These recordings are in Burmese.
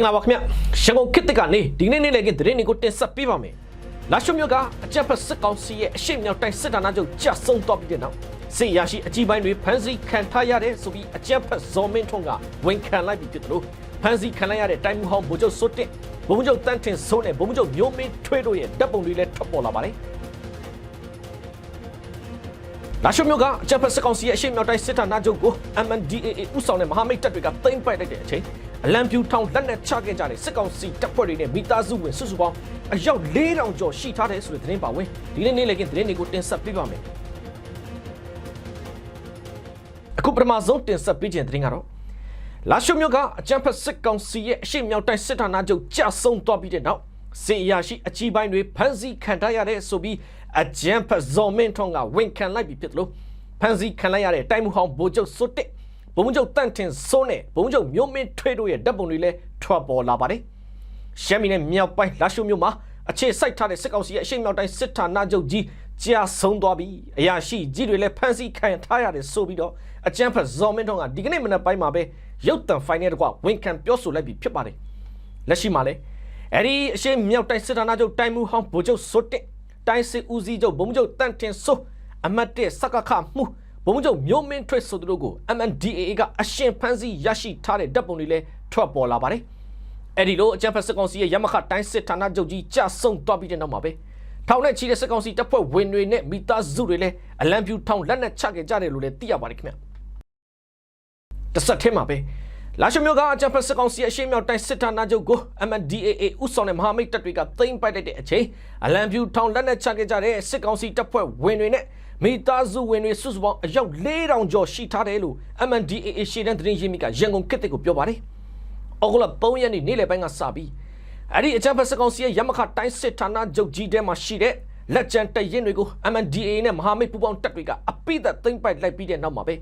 င်္ဂလာပါခင်ဗျရန်ကုန်ခေတ်သစ်ကနေဒီနေ့နေ့လည်ကသတင်းတွေကိုတင်ဆက်ပေးပါမယ်လာရှုမြို့ကအကြက်ဖက်စစ်ကောင်စီရဲ့အရှိမြောက်တိုင်းစစ်ဌာနချုပ်ကြာဆုံးသွားပြီးတဲ့နောက်စစ်ရရှိအကြီးပိုင်းတွေဖမ်းဆီးခံထားရတဲ့ဆိုပြီးအကြက်ဖက်ဇော်မင်းထွန်းကဝန်ခံလိုက်ပြီးဖြစ်တယ်လို့ဖမ်းဆီးခံလိုက်ရတဲ့တိုင်းမှုဟောင်းဗိုလ်ချုပ်စိုးတင်ဗိုလ်ချုပ်တန်းထင်စိုးနဲ့ဗိုလ်ချုပ်မျိုးမင်းထွေးတို့ရဲ့တပ်ပုံတွေလည်းထွက်ပေါ်လာပါတယ်လာရှုမြို့ကအကြပ်ဖက်စစ်ကောင်စီရဲ့အရှိမြောက်တိုင်းစစ်ဌာနချုပ်ကို MNDAA ဥဆောင်တဲ့မဟာမိတ်တပ်တွေကသိမ်းပိုက်လိုက်တဲ့အချိန် အလံပြူထောင်လက်နက်ချခဲ့ကြတဲ့စစ်ကောင်စီတပ်ဖွဲ့တွေနဲ့မိသားစုဝင်စုစုပေါင်းအယောက်4000ကျော်ရှိထားတယ်ဆိုတဲ့သတင်းပါဝင်ဒီနေ့နေ့လည်ကသတင်းတွေကိုတင်ဆက်ပေးပါမယ်အခုပထမဆုံးတင်ဆက်ပေးခြင်းသတင်းကတော့လာရှုမြို့ကအကြံဖက်စစ်ကောင်စီရဲ့အရှိမြောက်တိုင်းစစ်ဌာနချုပ်ကြာဆုံးသွားပြီးတဲ့နောက်စေအရာရှိအကြီးပိုင်းတွေဖမ်းဆီးခံထားရတဲ့ဆိုပြီးအကြံဖက်ဇော်မင်းထွန်းကဝန်ခံလိုက်ပြီးဖြစ်တယ်လို့ဖမ်းဆီးခံလိုက်ရတဲ့တိုင်းမှုဟောင်းဗိုလ်ချုပ်စွတ်တက် ဗိုလ်ချုပ်တန့်ထင်စိုးနဲ့ဗိုလ်ချုပ်မျိုးမင်းထွေးတို့ရဲ့ဓာတ်ပုံတွေလည်းထွက်ပေါ်လာပါတယ်ရှမ်းပြည်နယ်မြောက်ပိုင်းလာရှုမြို့မှာအခြေစိုက်ထားတဲ့စစ်ကောင်စီရဲ့အရှိမြောက်တိုင်းစစ်ဌာနချုပ်ကြီးကြာဆုံးသွားပြီးအရာရှိကြီးတွေလည်းဖမ်းဆီးခံထားရတယ်ဆိုပြီးတော့အကြံဖက်ဇော်မင်းထွန်းကဒီကနေ့မနက်ပိုင်းမှာပဲရုတ်တံဖိုင်နဲ့တကွဝန်ခံပြောဆိုလိုက်ပြီးဖြစ်ပါတယ်လက်ရှိမှာလည်းအဲ့ဒီအရှိမြောက်တိုင်းစစ်ဌာနချုပ်တိုင်းမှုဟောင်းဗိုလ်ချုပ်စွတ်တက်တိုင်းစစ်ဦးစီးချုပ်ဗိုလ်မှူးချုပ်တန့်တင်စိုးအမတ်တဲ့စကခမှု ဗိုလ်မှူးချုပ်မျိုးမင်းထွေးဆိုသူတို့ကို MNDAA ကအရှင်ဖမ်းဆီးရရှိထားတဲ့ဓာတ်ပုံတွေလည်းထွက်ပေါ်လာပါတယ်အဲ့ဒီလိုအကြံဖက်စစ်ကောင်စီရဲ့ရမခတိုင်းစစ်ဌာနချုပ်ကြီးကြာဆုံးသွားပြီးတဲ့နောက်မှာပဲထောင်နဲ့ချီတဲ့စစ်ကောင်စီတပ်ဖွဲ့ဝင်တွေနဲ့မိသားစုတွေလည်းအလံပြူထောင်လက်နက်ချခဲ့ကြတယ်လို့လည်းသိရပါတယ်ခင်ဗျတစ်ဆက်ထဲမှာပဲလာရှမျိုးကအကြံဖက်စစ်ကောင်စီအရှိမြောက်တိုင်းစစ်ဌာနချုပ်ကို MNDAA ဥဆောင်တဲ့မဟာမိတ်တပ်တွေကသိမ်းပိုက်လိုက်တဲ့အချိန်အလံပြူထောင်လက်နက်ချခဲ့ကြတဲ့စစ်ကောင်စီတပ်ဖွဲ့ဝင်တွေနဲ့ မိသားစုဝင်တွေစုစုပေါင်းအယောက်4000ကျော်ရှိထားတယ်လို့ MNDAA ရှေ့တန်းသတင်းရင်းမြစ်ကရန်ကုန်ခေတ်တစ်ကိုပြောပါတယ်။အောက်ဂလ3ရက်နေ့နေ့လယ်ပိုင်းကစပြီးအဲ့ဒီအကြံဖက်စစ်ကောင်စီရဲ့ရမခတိုင်းစစ်ဌာနချုပ်ကြီးထဲမှာရှိတဲ့လက်ကျန်တရင်တွေကို MNDAA နဲ့မဟာမိတ်ပူးပေါင်းတပ်တွေကအပိသက်သိမ်းပိုက်လိုက်ပြီးတဲ့နောက်မှာပဲ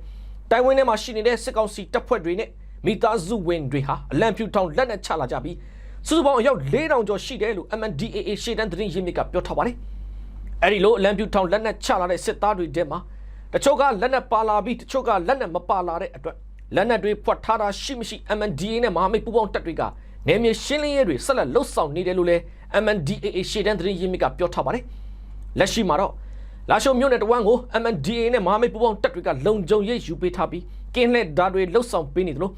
တိုင်ဝမ်ထဲမှာရှိနေတဲ့စစ်ကောင်စီတပ်ဖွဲ့တွေနဲ့မိသားစုဝင်တွေဟာအလံဖြူထောင်လက်နက်ချလာကြပြီးစုစုပေါင်းအယောက်4000ကျော်ရှိတယ်လို့ MNDAA ရှေ့တန်းသတင်းရင်းမြစ်ကပြောထားပါတယ်။ အဲဒီလိုအလံဖြူထောင်လက်နက်ချလာတဲ့စစ်သားတွေထဲမှာတချို့ကလက်နက်ပါလာပြီးတချို့ကလက်နက်မပါလာတဲ့အတွက်လက်နက်တွေဖွက်ထားတာရှိမရှိ MNDAA နဲ့မဟာမိတ်ပူးပေါင်းတပ်တွေကနေမြေရှင်းလင်းရေးတွေဆက်လက်လှုပ်ဆောင်နေတယ်လို့လည်း MNDAA ရှေ့တန်းသတင်းရင်းမြစ်ကပြောထားပါတယ်။လက်ရှိမှာတော့လာရှုံမြို့နယ်တဝမ်းကို MNDAA နဲ့မဟာမိတ်ပူးပေါင်းတပ်တွေကလုံခြုံရေးယူပေးထားပြီးကင်းလက်ဓာတ်တွေလှုပ်ဆောင်ပေးနေတယ်လို့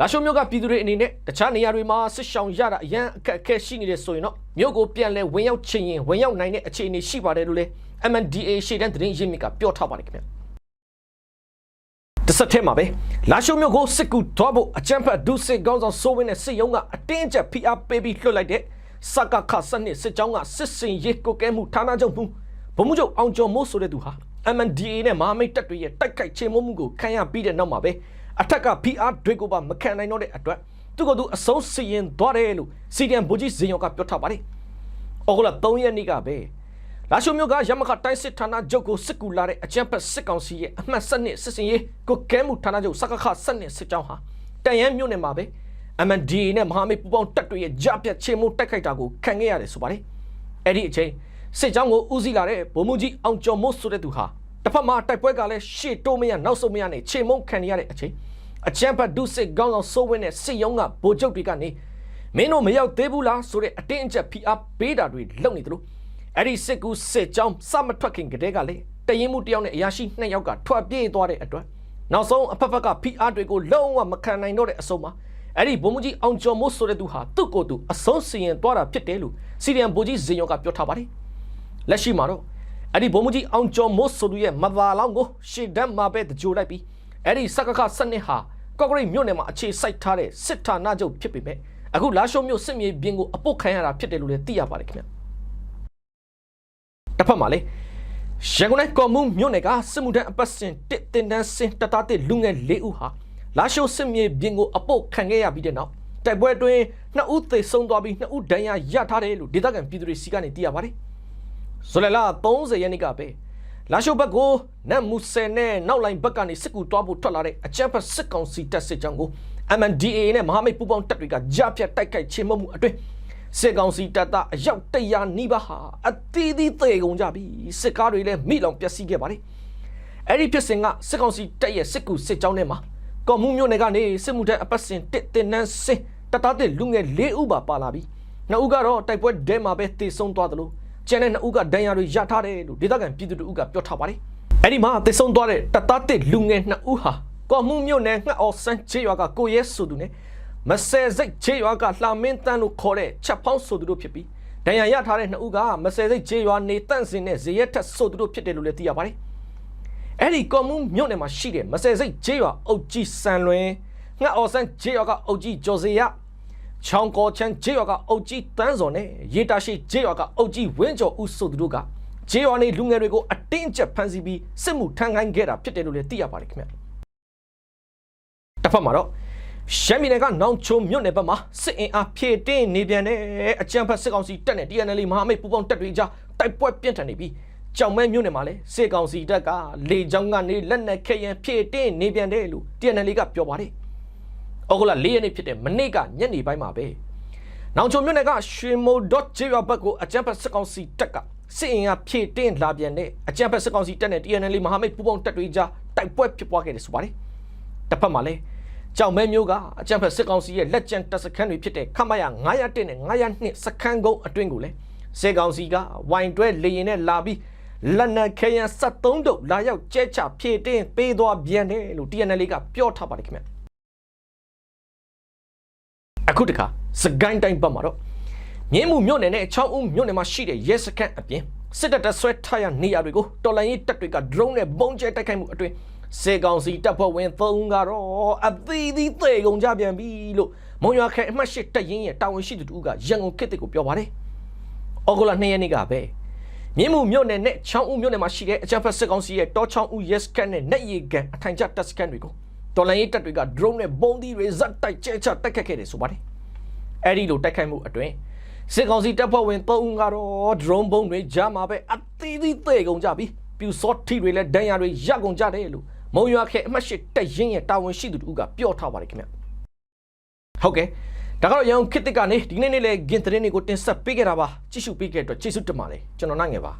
လာရှုံမြို့ကပြည်သူတွေအနေနဲ့တခြားနေရာတွေမှာဆစ်ဆောင်ရတာအရန်အခက်အခဲရှိနေတယ်ဆိုရင်တော့မြို့ကိုပြန်လဲဝင်ရောက်ချင်ရင်ဝင်ရောက်နိုင်တဲ့အခြေအနေရှိပါတယ်လို့လည်း MNDAA ရှေ့တန်းသတင်းရင်းမြစ်ကပြောထားပါတယ်ခင်ဗျာတဆက်ထဲမှာပဲလာရှုံမြို့ကိုစစ်ကူထွားဖို့အကြမ်းဖက်ဒုစစ်ကောင်းဆောင်စိုးဝင်းနဲ့စစ်ရုံးကအတင်းအကျပ်ဖိအားပေးပြီးလွှတ်လိုက်တဲ့စကခစနစ်စစ်ကြောင်းကစစ်စင်ရေးကိုကဲမှုဌာနချုပ်မှုဗမှုချုပ်အောင်ကျော်မိုးဆိုတဲ့သူဟာ MNDAA နဲ့မဟာမိတ်တပ်တွေရဲ့တိုက်ခိုက်ချေမှုမှုကိုခံရပြီးတဲ့နောက်မှာပဲ အထက်က PR တွေကိုပါမခံနိုင်တော့တဲ့အတွက်သူကသူအဆုံးစီရင်သွားတယ်လို့စီဒီအမ်ဘူကြီးဇင်ယောကပြောထားပါတယ်။အော်လာ3ရက်နေ့ကပဲလာရှုမျိုးကရမခတိုင်းစစ်ဌာနချုပ်ကိုစစ်ကူလာတဲ့အကြံဖက်စစ်ကောင်စီရဲ့အမှတ်7နှစ်စစ်စင်ရေးကိုကဲမှုဌာနချုပ်စကခ7နှစ်စစ်ကြောင်းဟာတန်ရန်မြို့နယ်မှာပဲ MNDA နဲ့မဟာမိတ်ပူပေါင်းတပ်တွေရဲ့ကြပြတ်ချေမှုတိုက်ခိုက်တာကိုခံခဲ့ရတယ်ဆိုပါတယ်။အဲ့ဒီအချိန်စစ်ကြောင်းကိုဦးစီးလာတဲ့ဗိုလ်မှူးကြီးအောင်ကျော်မို့ဆိုတဲ့သူဟာ တစ်ဖက်မှာတိုက်ပွဲကလည်းရှေ့တိုးမရနောက်ဆုတ်မရနဲ့ခြေမုံခံရတဲ့အချိန်အချမ်းဖတ်ဒုစစ်ကောင်းဆောင်စိုးဝင်းနဲ့စစ်ရုံးကဗိုလ်ချုပ်တွေကနေမင်းတို့မရောက်သေးဘူးလားဆိုတဲ့အတင်းအကျပ်ဖိအားပေးတာတွေလုပ်နေတယ်လို့အဲ့ဒီစစ်ကူစစ်ကြောင်းစမထွက်ခင်ကတည်းကလေတရင်မှုတယောက်နဲ့အရာရှိနှစ်ယောက်ကထွက်ပြေးသွားတဲ့အတွက်နောက်ဆုံးအဖက်ဖက်ကဖိအားတွေကိုလုံးဝမခံနိုင်တော့တဲ့အဆုံးမှာအဲ့ဒီဘုံမကြီးအောင်ကျော်မို့ဆိုတဲ့သူဟာသူ့ကိုယ်သူအဆုံးစီရင်သွားတာဖြစ်တယ်လို့စီရီယန်ဘိုကြီးဇင်ယောကပြောထားပါတယ်လက်ရှိမှာတော့ အဲ့ဒီဘုံမကြီးအောင်ကျော်မို့ဆိုသူရဲ့မသာလောင်းကိုရှေ့တန်းမှာပဲတကြိုလိုက်ပြီးအဲ့ဒီစကခစနစ်ဟာကော့ဂရိတ်မြို့နယ်မှာအခြေစိုက်ထားတဲ့စစ်ဌာနချုပ်ဖြစ်ပေမဲ့အခုလာရှုံမြို့စစ်မြေပြင်ကိုအပုတ်ခံရတာဖြစ်တယ်လို့လည်းသိရပါတယ်ခင်ဗျတစ်ဖက်မှာလေရန်ကုန်တိုင်းကော်မူးမြို့နယ်ကစစ်မှုထမ်းအပတ်စဉ်တစ်တင်တန်းစင်တတတဲ့လူငယ်၄ဦးဟာလာရှုံစစ်မြေပြင်ကိုအပုတ်ခံခဲ့ရပြီးတဲ့နောက်တိုက်ပွဲအတွင်းနှစ်ဦးသေဆုံးသွားပြီးနှစ်ဦးဒဏ်ရာရထားတယ်လို့ဒေသခံပြည်သူတွေစီကနေသိရပါတယ် ဇူလိုင်လ30ရက်နေ့ကပဲလာရှိုဘက်ကိုနတ်မူဆယ်နဲ့နောက်လိုင်းဘက်ကနေစစ်ကူတွားဖို့ထွက်လာတဲ့အကြမ်းဖက်စစ်ကောင်စီတပ်စစ်ကြောင်းကို MNDAA နဲ့မဟာမိတ်ပူးပေါင်းတပ်တွေကကြားဖြတ်တိုက်ခိုက်ချေမှုမှုအတွင်းစစ်ကောင်စီတပ်သားအယောက်100နီးပါးဟာအသီးသီးသေကုန်ကြပြီစစ်ကားတွေလည်းမိလောင်ပျက်စီးခဲ့ပါတယ်အဲ့ဒီဖြစ်စဉ်ကစစ်ကောင်စီတပ်ရဲ့စစ်ကူစစ်ကြောင်းထဲမှာကော်မှုမျိုးနယ်ကနေစစ်မှုထမ်းအပတ်စဉ်တစ်တင်နန်းစင်တပ်သားတဲ့လူငယ်၄ဦးပါပါလာပြီးနှစ်ဦးကတော့တိုက်ပွဲဒဲမှာပဲတေဆုံးသွားတယ်လို့ ကျန်တဲ့နှစ်ဦးကဒဏ်ရာတွေရထားတယ်လို့ဒေသခံပြည်သူတို့ကပြောထားပါတယ်အဲ့ဒီမှာတေဆုံးသွားတဲ့တပ်သားတဲ့လူငယ်နှစ်ဦးဟာကော်မှုမြို့နယ်ငှက်အော်စန်းချေရွာကကိုရဲဆိုသူနဲ့မဆယ်စိတ်ချေရွာကလှမင်းတန်းလို့ခေါ်တဲ့ချက်ဖောင်းဆိုသူတို့ဖြစ်ပြီးဒဏ်ရာရထားတဲ့နှစ်ဦးကမဆယ်စိတ်ချေရွာနေတန့်စင်တဲ့ဇေယျထက်ဆိုသူတို့ဖြစ်တယ်လို့လည်းသိရပါတယ်အဲ့ဒီကော်မွန်မြို့နယ်မှာရှိတဲ့မဆယ်စိတ်ကျေးရွာအုတ်ကြီးစံလွင်ငှက်အော်ဆန်းကျေးရွာကအုတ်ကြီးကျော်စေရ ချောင်းကောချမ်းကျေးရွာကအုတ်ကြီးတန်းစော်နဲ့ရေတာရှိကျေးရွာကအုတ်ကြီးဝင်းကျော်ဦးဆိုသူတို့ကကျေးရွာနေလူငယ်တွေကိုအတင်းအကျပ်ဖမ်းဆီးပြီးစစ်မှုထမ်းခိုင်းခဲ့တာဖြစ်တယ်လို့လည်းသိရပါတယ်ခင်ဗျတစ်ဖက်မှာတော့ရှမ်းပြည်နယ်ကနောင်ချုံမြို့နယ်ဘက်မှာစစ်အင်အားဖြည့်တင်းနေပြန်တဲ့အကြံဖက်စစ်ကောင်စီတပ်နဲ့ TNL မဟာမိတ်ပူးပေါင်းတပ်တွေကြားတိုက်ပွဲပြင်းထန်နေပြီးကြောင်မဲမြို့နယ်မှာလည်းစစ်ကောင်စီတပ်ကလေကြောင်းကနေလက်နက်ခဲယံဖြည့်တင်းနေပြန်တယ်လို့ TNL ကပြောပါတယ်။ ဩဂုတ်လ၄ရက်နေ့ဖြစ်တဲ့မနေ့ကညနေပိုင်းမှာပဲနောင်ချုံမြို့နယ်ကရွှေမိုဒေါ့ကျေးရွာဘက်ကိုအကြံဖက်စစ်ကောင်စီတပ်ကစစ်အင်အားဖြည့်တင်းလာပြန်တဲ့အကြံဖက်စစ်ကောင်စီတပ်နဲ့ TNL မဟာမိတ်ပူးပေါင်းတပ်တွေကြားတိုက်ပွဲဖြစ်ပွားခဲ့တယ်ဆိုပါတယ်။တစ်ဖက်မှာလည်းကြောင်မဲမျိုးကအကြံဖက်စစ်ကောင်စီရဲ့လက်ကျန်တပ်စခန်းတွေဖြစ်တဲ့ခမရ901နဲ့902စခန်းကုန်းအတွင်းကိုလည်းစစ်ကောင်စီကဝိုင်တွဲလေရင်နဲ့လာပြီးလက်နက်ခဲယံ73တုပ်လာရောက်ကျဲချဖြည့်တင်းပေးသွားပြန်တယ်လို့ TNL ကပြောထားပါတယ်ခင်ဗျ အခုတခါစကိုင်းတိုင်းဘက်မှာတော့မြင်းမှုမြို့နယ်နဲ့ချောင်းဦးမြို့နယ်မှာရှိတဲ့ရဲစခန်းအပြင်စစ်တပ်တဆွဲထားရနေရာတွေကိုတော်လိုင်းရေးတပ်တွေက drone နဲ့ပုံကျဲတိုက်ခိုက်မှုအတွင်းစေကောင်စီတပ်ဖွဲ့ဝင်3ဦးကတော့အသီးသီးသေကုန်ကြပြန်ပြီလို့မုံရွာခဲအမှတ်၈တပ်ရင်းရဲ့တာဝန်ရှိသူတူကရန်ကုန်ခေတ်ကိုပြောပါတယ်။ဩဂုတ်လ2ရက်နေ့ကပဲမြင်းမှုမြို့နယ်နဲ့ချောင်းဦးမြို့နယ်မှာရှိတဲ့အကြမ်းဖက်စစ်ကောင်စီရဲ့တောချောင်းဦးရဲစခန်းနဲ့ net ရီကန်အထိုင်ကျတပ်စခန်းတွေကို တော်လိုင်းရေးတပ်တွေက drone နဲ့ပုံသီးတွေဇက်တိုက်ကျဲချတိုက်ခတ်ခဲ့တယ်ဆိုပါတယ်။အဲ့ဒီလိုတိုက်ခိုက်မှုအတွင်းစစ်ကောင်စီတပ်ဖွဲ့ဝင်3ဦးကတော့ drone ဘုံတွေကြားမှာပဲအသီးသီးသေကုန်ကြပြီပြူစောထီတွေလည်းဒဏ်ရာတွေရကုန်ကြတယ်လို့မုံရွာခဲအမှတ်ရှိတက်ရင်ရဲ့တာဝန်ရှိသူတို့ကပြောထားပါတယ်ခင်ဗျဟုတ်ကဲ့ဒါကတော့ရန်ကုန်ခေတ်တစ်ကနေဒီနေ့နေ့လေဂင်သတင်းတွေကိုတင်ဆက်ပေးခဲ့တာပါကြည့်ရှုပေးခဲ့တဲ့အတွက်ကျေးဇူးတင်ပါတယ်ကျွန်တော်နိုင်ငယ်ပါ